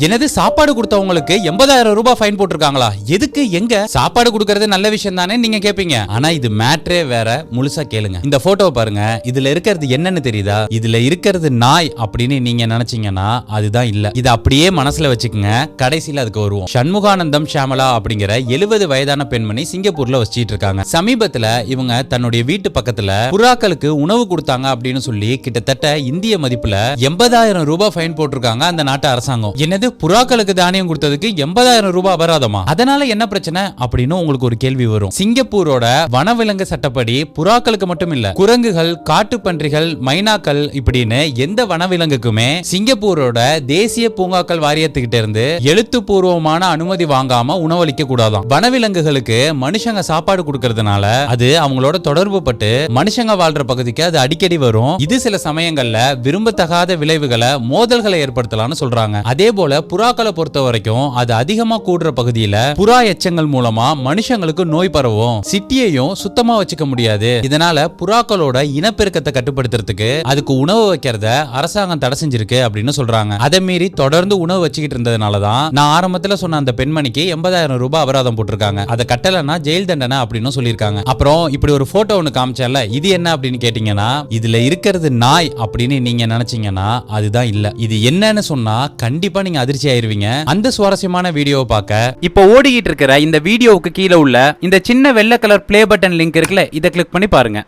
எனது சாப்பாடு கொடுத்தவங்களுக்கு எண்பதாயிரம் ரூபாய் ஃபைன் போட்டிருக்காங்களா? எதுக்கு எங்க? சாப்பாடு கொடுக்கறது நல்ல விஷயம் தானே நீங்க கேப்பீங்க. ஆனா இது மேட்ரே வேற. முழுசா கேளுங்க. இந்த போட்டோவை பாருங்க. இதுல இருக்கிறது என்னன்னு தெரியுதா? இதுல இருக்கிறது நாய் அப்படின்னு நீங்க நினைச்சீங்கன்னா அதுதான் இல்ல. இது அப்படியே மனசுல வச்சுக்கோங்க. கடைசியில அதுக்கு வருவோம். சண்முகானந்தம் ஷாமலா அப்படிங்கிற எழுபது வயதான பெண்மணி சிங்கப்பூர்ல வச்சிட்டு இருக்காங்க. சமீபத்துல இவங்க தன்னுடைய வீட்டு பக்கத்துல புறாக்களுக்கு உணவு கொடுத்தாங்க அப்படின்னு சொல்லி கிட்டத்தட்ட இந்திய மதிப்புல எண்பதாயிரம் ரூபாய் ஃபைன் போட்டிருக்காங்க அந்த நாட்டு அரசாங்கம். என்னது புறாக்களுக்கு தானியம் கொடுத்ததுக்கு எண்பதாயிரம் ரூபாய் அபராதமா? அதனால என்ன பிரச்சனை? அப்படின்னு உங்களுக்கு ஒரு கேள்வி வரும். சிங்கப்பூரோட வனவிலங்கு சட்டப்படி புறாக்களுக்கு மட்டும் இல்ல குரங்குகள் காட்டுப்பன்றிகள் மைனாக்கள் இப்படின்னு எந்த வனவிலங்குக்குமே சிங்கப்பூரோட தேசிய பூங்காக்கள் வாரியத்துக்கிட்ட இருந்து எழுத்துப்பூர்வமான அனுமதி வாங்காம உணவளிக்க கூடாதாம் வனவிலங்குகளுக்கு மனுஷங்க சாப்பாடு கொடுக்கறதுனால அது அவங்களோட தொடர்பு பட்டு மனுஷங்க வாழ்ற பகுதிக்கு அது அடிக்கடி வரும். இது சில சமயங்கள்ல விரும்பத்தகாத விளைவுகளை மோதல்களை ஏற்படுத்தலாம்னு சொல்றாங்க. அதே போல புறாக்களை பொறுத்த வரைக்கும் அது அதிகமா கூடுற பகுதியில புறா எச்சங்கள் மூலமா மனுஷங்களுக்கு நோய் பரவும். சிட்டியையும் சுத்தமா வச்சுக்க முடியாது. இதனால புறாக்களோட இனப்பெருக்கத்தை கட்டுப்படுத்துறதுக்கு அதுக்கு உணவு வைக்கிறத அரசாங்கம் தடை செஞ்சிருக்கு அப்படின்னு சொல்றாங்க. அதை மீறி தொடர்ந்து உணவு வச்சுக்கிட்டு இருந்ததுனாலதான் நான் ஆரம்பத்துல சொன்ன அந்த பெண்மணிக்கு எண்பதாயிரம் ரூபாய் அபராதம் போட்டிருக்காங்க. அதை கட்டலைன்னா ஜெயில் தண்டனை அப்படின்னு சொல்லியிருக்காங்க. அப்புறம் இப்படி ஒரு போட்டோ ஒன்று காமிச்சேன்ல இது என்ன அப்படின்னு கேட்டீங்கன்னா இதுல இருக்கிறது நாய் அப்படின்னு நீங்க நினைச்சீங்கன்னா அதுதான் இல்ல. இது என்னன்னு சொன்னா கண்டிப்பா நீங்க அதிர்ச்சி ஆயிருவீங்க. அந்த சுவாரஸ்யமான வீடியோவை பார்க்க இப்போ ஓடிக்கிட்டு இருக்கிற இந்த வீடியோவுக்கு கீழே உள்ள இந்த சின்ன வெள்ளை கலர் ப்ளே பட்டன் லிங்க் இருக்குல்ல இதை கிளிக் பண்ணி பாருங்க.